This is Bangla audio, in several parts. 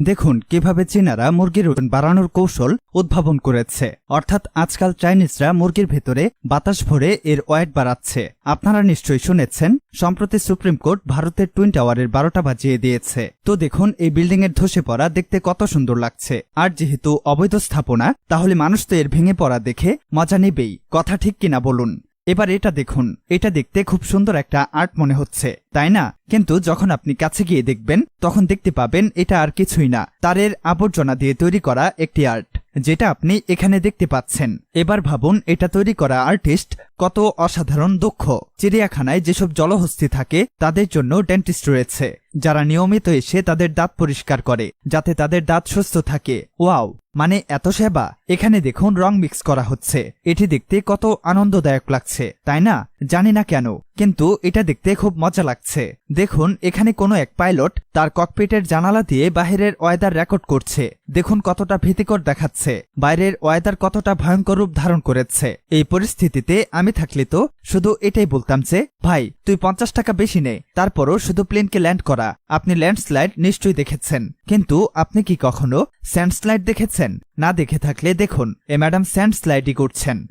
দেখুন কীভাবে চীনারা মুরগির ওজন বাড়ানোর কৌশল উদ্ভাবন করেছে। অর্থাৎ আজকাল চাইনিজরা মুরগির ভেতরে বাতাস ভরে এর ওয়েট বাড়াচ্ছে। আপনারা নিশ্চয়ই শুনেছেন, সম্প্রতি সুপ্রিম কোর্ট ভারতের টুইন টাওয়ারের বারোটা বাজিয়ে দিয়েছে। তো দেখুন এই বিল্ডিং এর ধসে পড়া দেখতে কত সুন্দর লাগছে। আর যেহেতু অবৈধ স্থাপনা, তাহলে মানুষ তো এর ভেঙে পড়া দেখে মজা নেবেই। কথা ঠিক কিনা বলুন। এবার এটা দেখুন। এটা দেখতে খুব সুন্দর একটা আর্ট মনে হচ্ছে, তাই না? কিন্তু যখন আপনি কাছে গিয়ে দেখবেন, তখন দেখতে পাবেন এটা আর কিছুই না। তারের আবর্জনা দিয়ে তৈরি করা একটি আর্ট, যেটা আপনি এখানে দেখতে পাচ্ছেন। এবার ভাবুন, এটা তৈরি করা আর্টিস্ট কত অসাধারণ দক্ষ। চিড়িয়াখানায় যেসব জলহস্তি থাকে, তাদের জন্য ডেন্টিস্ট রয়েছে। যারা নিয়মিত এসে তাদের দাঁত পরিষ্কার করে, যাতে তাদের দাঁত সুস্থ থাকে। ওয়াও মানে এত সেবা? এখানে দেখুন রং মিক্স করা হচ্ছে। এটি দেখতে কত আনন্দদায়ক লাগছে, তাই না? জানি না কেন, কিন্তু এটা দেখতে খুব মজা লাগছে। দেখুন, এখানে কোনো এক পাইলট তার ককপিটের জানালা দিয়ে বাহিরের ওয়েদার রেকর্ড করছে। দেখুন কতটা ভীতিকর দেখাচ্ছে। বাইরের ওয়েদার কতটা ভয়ঙ্কর রূপ ধারণ করেছে। এই পরিস্থিতিতে আমি থাকলে তো শুধু এটাই বলতাম যে, ভাই, তুই পঞ্চাশ টাকা বেশি নে, তারপরও শুধু প্লেনকে ল্যান্ড করা। আপনি ল্যান্ডস্লাইড নিশ্চয়ই দেখেছেন। কিন্তু আপনি কি কখনো স্যান্ডস্লাইড দেখেছেন? না দেখে থাকলে দেখুন, এ ম্যাডাম স্যান্ডস্লাইডই করছেন।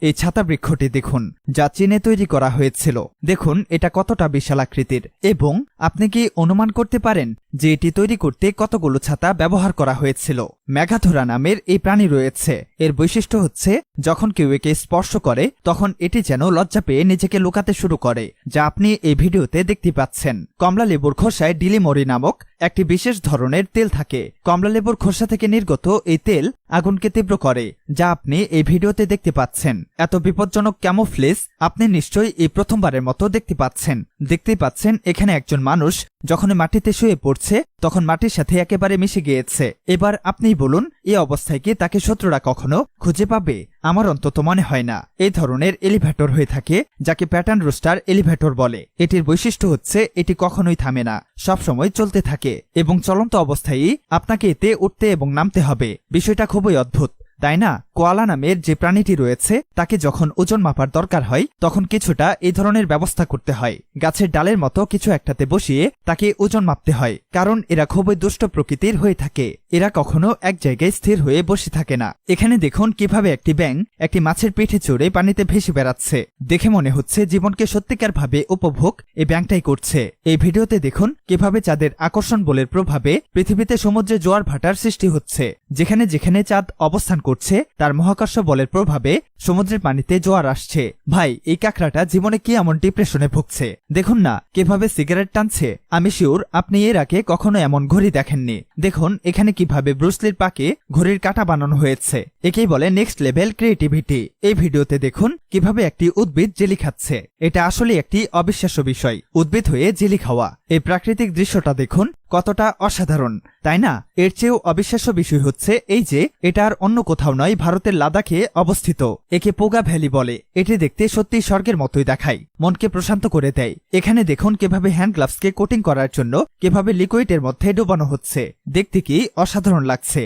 এই ছাতা বৃক্ষটি দেখুন, যা চীনে তৈরি করা হয়েছিল। দেখুন, এটা কতটা বিশাল আকৃতির। এবং আপনি কি অনুমান করতে পারেন যে এটি তৈরি করতে কতগুলো ছাতা ব্যবহার করা হয়েছিল? ম্যাঘাথোরা নামের এই প্রাণী রয়েছে। এর বৈশিষ্ট্য হচ্ছে, যখন কেউ একে স্পর্শ করে, তখন এটি যেন লজ্জা পেয়ে নিজেকে লুকাতে শুরু করে, যা আপনি এই ভিডিওতে দেখতে পাচ্ছেন। কমলা লেবুর খোসায় ডিলিমরি নামক একটি বিশেষ ধরনের তেল থাকে। কমলা লেবুর খোসা থেকে নির্গত এই তেল আগুনকে তীব্র করে, যা আপনি এই ভিডিওতে দেখতে পাচ্ছেন। এত বিপজ্জনক ক্যামোফ্লেস আপনি নিশ্চয়ই এই প্রথমবারের মতো দেখতে পাচ্ছেন। দেখতে পাচ্ছেন, এখানে একজন মানুষ যখন মাটিতে শুয়ে পড়ছে, তখন মাটির সাথে একেবারে মিশে গিয়েছে। এবার আপনিই বলুন, এ অবস্থায় কি তাকে শত্রুরা কখনো খুঁজে পাবে? আমার অন্তত মনে হয় না। এই ধরনের এলিভেটর হয়ে থাকে, যাকে প্যাটার্ন রোস্টার এলিভেটর বলে। এটির বৈশিষ্ট্য হচ্ছে, এটি কখনোই থামে না, সবসময় চলতে থাকে এবং চলন্ত অবস্থায় আপনাকে এতে উঠতে এবং নামতে হবে। বিষয়টা খুবই অদ্ভুত। তাই না? কোয়ালা নামের যে প্রাণীটি রয়েছে, তাকে যখন ওজন মাপার দরকার হয়, তখন কিছুটা এই ধরনের ব্যবস্থা করতে হয়। গাছের ডালের মতো কিছু একটাতে বসিয়ে তাকে ওজন মাপতে হয়, কারণ এরা খুবই দুষ্ট প্রকৃতির হয়ে থাকে। এরা কখনো এক জায়গায় স্থির হয়ে বসে থাকে না। এখানে দেখুন কীভাবে একটি ব্যাং একটি মাছের পিঠে চড়ে পানিতে ভেসে বেড়াচ্ছে। দেখে মনে হচ্ছে জীবনকে সত্যিকার ভাবে উপভোগ এই ব্যাংকটাই করছে। এই ভিডিওতে দেখুন কীভাবে চাঁদের আকর্ষণ বলের প্রভাবে পৃথিবীতে সমুদ্রে জোয়ার ভাটার সৃষ্টি হচ্ছে। যেখানে যেখানে চাঁদ অবস্থান করছে, তার মহাকর্ষ বলের প্রভাবে সমুদ্রের পানিতে জোয়ার আসছে। ভাই, এই কাঁকড়াটা জীবনে কি এমন ডিপ্রেশনে ভুগছে? দেখুন না, কীভাবে সিগারেট টানছে। আমি শিওর, আপনি এর আগে কখনো এমন ঘড়ি দেখেননি। দেখুন, এখানে কীভাবে ব্রুসলির পাকে ঘড়ির কাটা বানানো হয়েছে। একেই বলে নেক্সট লেভেল ক্রিয়েটিভিটি। এই ভিডিওতে দেখুন, কীভাবে একটি উদ্ভিদ জেলি খাচ্ছে। এটা আসলে একটি অবিশ্বাস্য বিষয়, উদ্ভিদ হয়ে জেলি খাওয়া। এই প্রাকৃতিক দৃশ্যটা দেখুন কতটা অসাধারণ, তাই না? এর চেয়েও অবিশ্বাস্য বিষয় হচ্ছে এই যে, এটা আর অন্য কোথাও নয়, ভারতের লাদাখে অবস্থিত। একে পোগা ভ্যালি বলে। এটি দেখতে সত্যি স্বর্গের মতোই দেখায়। মনকে প্রশান্ত করে দেয়। এখানে দেখুন কীভাবে হ্যান্ড গ্লাভসকে কোটিং করার জন্য, কীভাবে লিকুইডের মধ্যে ডোবানো হচ্ছে। দেখতে কি অসাধারণ লাগছে।